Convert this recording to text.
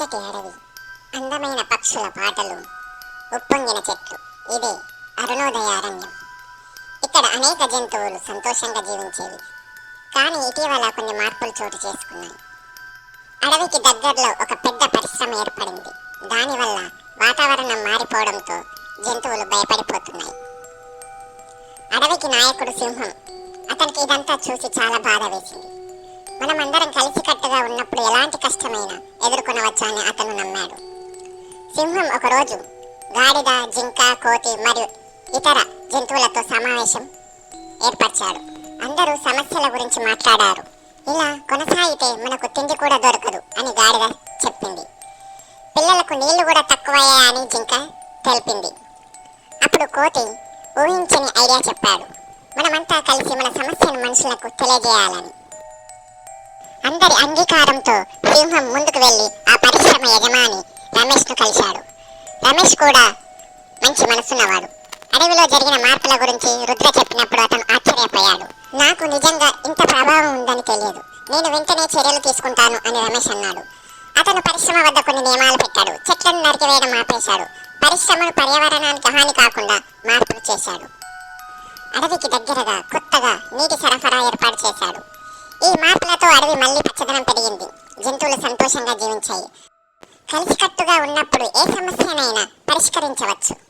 పచ్చటి అడవి అందమైన పక్షుల పాటలు ఉప్పొంగిన చెట్లు. ఇదే అరుణోదయ అరణ్యం. ఇక్కడ అనేక జంతువులు సంతోషంగా జీవించేవి. కానీ ఇటీవల కొన్ని మార్పులు చోటు చేసుకున్నాయి. అడవికి దగ్గరలో ఒక పెద్ద పరిశ్రమ ఏర్పడింది. దానివల్ల వాతావరణం మారిపోవడంతో జంతువులు భయపడిపోతున్నాయి. అడవికి నాయకుడు సింహం. అతనికి ఇదంతా చూసి చాలా బాధ వేసింది. మనమందరం కలిసికట్టుగా ఉన్నప్పుడు ఎలాంటి కష్టమైనా ఎదుర్కొనవచ్చని అతను నమ్మాడు. సింహం ఒకరోజు గాడిద జింక కోతి మరియు ఇతర జంతువులతో సమావేశం ఏర్పరిచాడు. అందరూ సమస్యల గురించి మాట్లాడారు. ఇలా కొనసాగితే మనకు తిండి కూడా దొరకదు అని గాడిద చెప్పింది. పిల్లలకు నీళ్ళు కూడా తక్కువయ్యా అని జింక తెలిపింది. అప్పుడు కోతి ఊహించని ఐడియా చెప్పాడు. మనమంతా కలిసి మన సమస్యను మనుషులకు తెలియజేయాలని. అందరి అంగీకారంతో సింహం ముందుకు వెళ్ళి ఆ పరిశ్రమ యజమాని రమేష్ను కలిశాడు. రమేష్ కూడా మంచి మనసున్నవాడు. అడవిలో జరిగిన మార్పుల గురించి రుద్ర చెప్పినప్పుడు అతను ఆశ్చర్యపోయాడు. నాకు నిజంగా ఇంత ప్రభావం ఉందని తెలియదు. నేను వెంటనే చర్యలు తీసుకుంటాను అని రమేష్ అన్నాడు. అతను పరిశ్రమ వద్ద కొన్ని నియమాలు పెట్టాడు. చెట్లను నరికివేయడం ఆపేశాడు. పరిశ్రమను పర్యావరణానికి హాని కాకుండా మార్పులు చేశాడు. అడవికి దగ్గరగా కొత్తగా నీటి సరఫరా ఏర్పాటు చేశాడు. ఈ మార్పులతో అడవి మళ్ళీ పచ్చదనం పెరిగింది. జంతువులు సంతోషంగా జీవించాయి. కలిసికట్టుగా ఉన్నప్పుడు ఏ సమస్యనైనా పరిష్కరించవచ్చు.